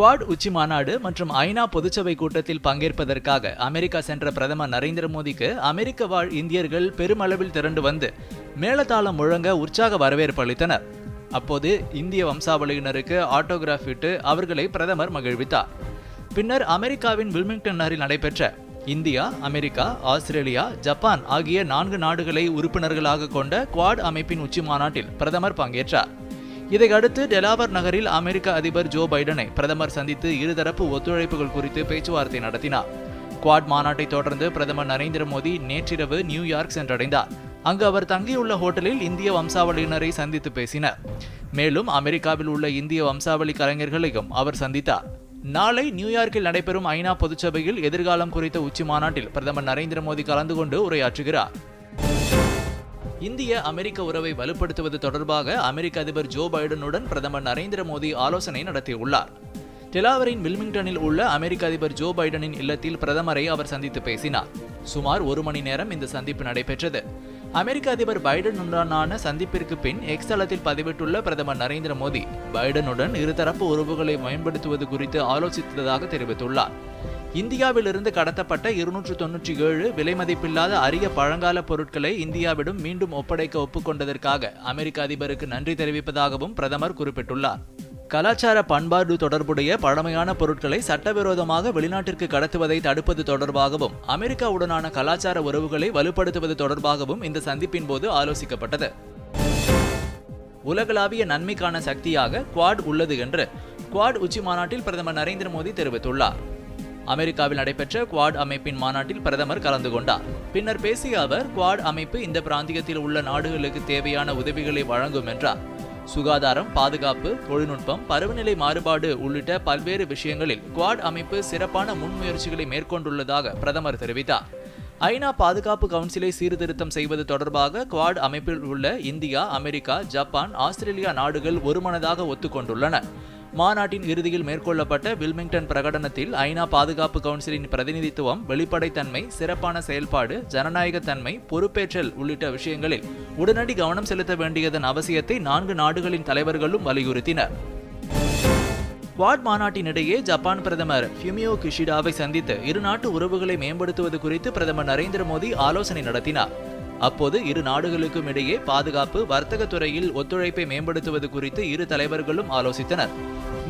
Quad உச்சி மாநாடு மற்றும் ஐநா பொதுச்சபை கூட்டத்தில் பங்கேற்பதற்காக அமெரிக்கா சென்ற பிரதமர் நரேந்திர மோடிக்கு அமெரிக்க வாழ் இந்தியர்கள் பெருமளவில் திரண்டு வந்து மேலதாளம் முழங்க உற்சாக வரவேற்பு அளித்தனர். அப்போது இந்திய வம்சாவளியினருக்கு ஆட்டோகிராஃப் இட்டு அவர்களை பிரதமர் மகிழ்வித்தார். பின்னர் அமெரிக்காவின் வில்மிங்டன் நகரில் நடைபெற்ற இந்தியா அமெரிக்கா ஆஸ்திரேலியா ஜப்பான் ஆகிய நான்கு நாடுகளை உறுப்பினர்களாக கொண்ட குவாட் அமைப்பின் உச்சி மாநாட்டில் பிரதமர் பங்கேற்றார். இதையடுத்து டெலாவர் நகரில் அமெரிக்க அதிபர் ஜோ பைடனை பிரதமர் சந்தித்து இருதரப்பு ஒத்துழைப்புகள் குறித்து பேச்சுவார்த்தை நடத்தினார். குவாட் மாநாட்டை தொடர்ந்து பிரதமர் நரேந்திர மோடி நேற்றிரவு நியூயார்க் சென்றடைந்தார். அங்கு அவர் தங்கியுள்ள ஹோட்டலில் இந்திய வம்சாவளியினரை சந்தித்து பேசினார். மேலும் அமெரிக்காவில் உள்ள இந்திய வம்சாவளி கலைஞர்களையும் அவர் சந்தித்தார். நாளை நியூயார்க்கில் நடைபெறும் ஐநா பொதுச்சபையில் எதிர்காலம் குறித்த உச்சி மாநாட்டில் பிரதமர் நரேந்திர மோடி கலந்து கொண்டு உரையாற்றுகிறார். இந்திய அமெரிக்க உறவை வலுப்படுத்துவது தொடர்பாக அமெரிக்க அதிபர் ஜோ பைடனுடன் பிரதமர் நரேந்திர மோடி ஆலோசனை நடத்தியுள்ளார். டெலாவரின் வில்மிங்டனில் உள்ள அமெரிக்க அதிபர் ஜோ பைடனின் இல்லத்தில் பிரதமரை அவர் சந்தித்து பேசினார். சுமார் ஒரு மணி நேரம் இந்த சந்திப்பு நடைபெற்றது. அமெரிக்க அதிபர் பைடனுடனான சந்திப்பிற்கு பின் எக்ஸ் தளத்தில் பதிவிட்டுள்ள பிரதமர் நரேந்திர மோடி பைடனுடன் இருதரப்பு உறவுகளை மேம்படுத்துவது குறித்து ஆலோசித்ததாக தெரிவித்துள்ளார். இந்தியாவிலிருந்து கடத்தப்பட்ட இருநூற்று தொன்னூற்றி ஏழு விலை மதிப்பில்லாத அரிய பழங்கால பொருட்களை இந்தியாவிடம் மீண்டும் ஒப்படைக்க ஒப்புக்கொண்டதற்காக அமெரிக்க அதிபருக்கு நன்றி தெரிவிப்பதாகவும் பிரதமர் குறிப்பிட்டுள்ளார். கலாச்சார பண்பாடு தொடர்புடைய பழமையான பொருட்களை சட்டவிரோதமாக வெளிநாட்டிற்கு கடத்துவதை தடுப்பது தொடர்பாகவும் அமெரிக்காவுடனான கலாச்சார உறவுகளை வலுப்படுத்துவது தொடர்பாகவும் இந்த சந்திப்பின் போது ஆலோசிக்கப்பட்டது. உலகளாவிய நன்மைக்கான சக்தியாக குவாட் உள்ளது என்று குவாட் உச்சி மாநாட்டில் பிரதமர் நரேந்திர மோடி தெரிவித்துள்ளார். அமெரிக்காவில் நடைபெற்ற குவாட் அமைப்பின் மாநாட்டில் பிரதமர் கலந்து கொண்டார். பின்னர் பேசிய அவர் குவாட் அமைப்பு இந்த பிராந்தியத்தில் உள்ள நாடுகளுக்கு தேவையான உதவிகளை வழங்கும் என்றார். சுகாதாரம் பாதுகாப்பு தொழில்நுட்பம் பருவநிலை மாறுபாடு உள்ளிட்ட பல்வேறு விஷயங்களில் குவாட் அமைப்பு சிறப்பான முன்முயற்சிகளை மேற்கொண்டுள்ளதாக பிரதமர் தெரிவித்தார். ஐநா பாதுகாப்பு கவுன்சிலை சீர்திருத்தம் செய்வது தொடர்பாக குவாட் அமைப்பில் உள்ள இந்தியா அமெரிக்கா ஜப்பான் ஆஸ்திரேலியா நாடுகள் ஒருமனதாக ஒத்துக்கொண்டுள்ளன. மாநாட்டின் இறுதியில் மேற்கொள்ளப்பட்ட வில்மிங்டன் பிரகடனத்தில் ஐநா பாதுகாப்பு கவுன்சிலின் பிரதிநிதித்துவம் வெளிப்படைத்தன்மை சிறப்பான செயல்பாடு ஜனநாயகத்தன்மை பொறுப்பேற்றல் உள்ளிட்ட விஷயங்களில் உடனடி கவனம் செலுத்த வேண்டியதன் அவசியத்தை நான்கு நாடுகளின் தலைவர்களும் வலியுறுத்தினர். குவாட் மாநாட்டினிடையே ஜப்பான் பிரதமர் ஃபியூமியோ கிஷிடாவை சந்தித்து இரு நாட்டு உறவுகளை மேம்படுத்துவது குறித்து பிரதமர் நரேந்திர மோடி ஆலோசனை நடத்தினார். அப்போது இரு நாடுகளுக்கும் இடையே பாதுகாப்பு வர்த்தக துறையில் ஒத்துழைப்பை மேம்படுத்துவது குறித்து இரு தலைவர்களும் ஆலோசித்தனர்.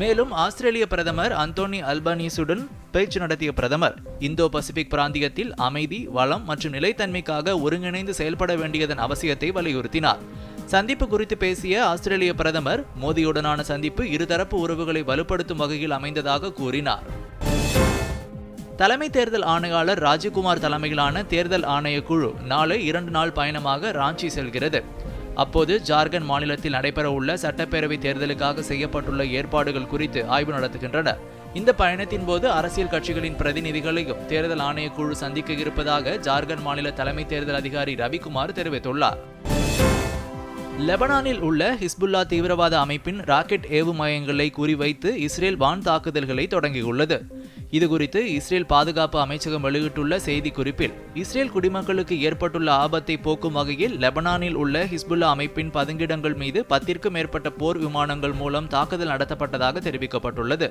மேலும் ஆஸ்திரேலிய பிரதமர் அந்தோனி அல்பனீசுடன் பேச்சு நடத்திய பிரதமர் இந்தோ பசிபிக் பிராந்தியத்தில் அமைதி வளம் மற்றும் நிலைத்தன்மைக்காக ஒருங்கிணைந்து செயல்பட வேண்டியதன் அவசியத்தை வலியுறுத்தினார். சந்திப்பு குறித்து பேசிய ஆஸ்திரேலிய பிரதமர் மோடியுடனான சந்திப்பு இருதரப்பு உறவுகளை வலுப்படுத்தும் வகையில் அமைந்ததாக கூறினார். தலைமை தேர்தல் ஆணையாளர் ராஜீவ்குமார் தலைமையிலான தேர்தல் ஆணைய குழு நாளை இரண்டு நாள் பயணமாக ராஞ்சி செல்கிறது. அப்போது ஜார்க்கண்ட் மாநிலத்தில் நடைபெறவுள்ள சட்டப்பேரவை தேர்தலுக்காக செய்யப்பட்டுள்ள ஏற்பாடுகள் குறித்து ஆய்வு நடத்துகின்றனர் இந்த பயணத்தின் போது அரசியல் கட்சிகளின் பிரதிநிதிகளையும் தேர்தல் ஆணையக்குழு குழு சந்திக்க இருப்பதாக ஜார்க்கண்ட் மாநில தலைமை தேர்தல் அதிகாரி ரவிக்குமார் தெரிவித்துள்ளார். லெபனானில் உள்ள ஹிஸ்புல்லா தீவிரவாத அமைப்பின் ராக்கெட் ஏவு மையங்களை குறிவைத்து இஸ்ரேல் வான் தாக்குதல்களை தொடங்கியுள்ளது. இதுகுறித்து இஸ்ரேல் பாதுகாப்பு அமைச்சகம் வெளியிட்டுள்ள செய்தி குறிப்பில் இஸ்ரேல் குடிமக்களுக்கு ஏற்பட்டுள்ள ஆபத்தை போக்கும் வகையில் லெபனானில் உள்ள ஹிஸ்புல்லா அமைப்பின் பதுங்கிடங்கள் மீது பத்திற்கும் மேற்பட்ட போர் விமானங்கள் மூலம் தாக்குதல் நடத்தப்பட்டதாக தெரிவிக்கப்பட்டுள்ளது.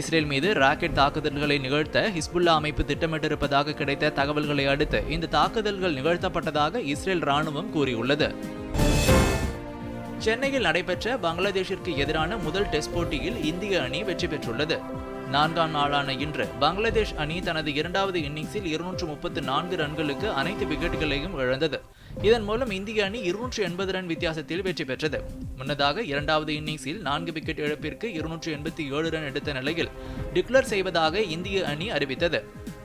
இஸ்ரேல் மீது ராக்கெட் தாக்குதல்களை நிகழ்த்த ஹிஸ்புல்லா அமைப்பு திட்டமிட்டிருப்பதாக கிடைத்த தகவல்களை அடுத்து இந்த தாக்குதல்கள் நிகழ்த்தப்பட்டதாக இஸ்ரேல் ராணுவம் கூறியுள்ளது. சென்னையில் நடைபெற்ற பங்களாதேஷிற்கு எதிரான முதல் டெஸ்ட் போட்டியில் இந்திய அணி வெற்றி பெற்றுள்ளது. நான்காம் நாளான இன்று பங்களாதேஷ் அணி தனது இரண்டாவது இன்னிங்ஸில் இருநூற்று முப்பத்து நான்கு ரன்களுக்கு அனைத்து விக்கெட்டுகளையும் இழந்தது. இதன் மூலம் இந்திய அணி இருநூற்று எண்பது ரன் வித்தியாசத்தில் வெற்றி பெற்றது. முன்னதாக இரண்டாவது இன்னிங்ஸில் நான்கு விக்கெட் இழப்பிற்கு இருநூற்று எண்பத்தி ஏழு ரன் எடுத்த நிலையில் டிக்ளேர் செய்வதாக இந்திய அணி அறிவித்தது.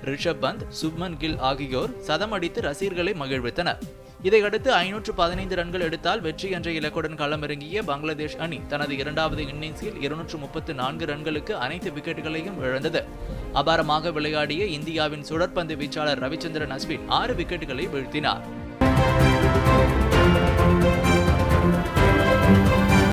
ரிஷப் பந்த் சுப்மன் கில் ஆகியோர் சதம் அடித்து ரசிகர்களை மகிழ்வித்தனர். இதையடுத்து ஐநூற்று பதினைந்து ரன்கள் எடுத்தால் வெற்றி என்ற இலக்குடன் களமிறங்கிய பங்களாதேஷ் அணி தனது இரண்டாவது இன்னிங்ஸில் இருநூற்று முப்பத்து நான்கு ரன்களுக்கு அனைத்து விக்கெட்டுகளையும் இழந்தது. அபாரமாக விளையாடிய இந்தியாவின் சுழற்பந்து வீச்சாளர் ரவிச்சந்திரன் அஸ்வின் ஆறு விக்கெட்டுகளை வீழ்த்தினார்.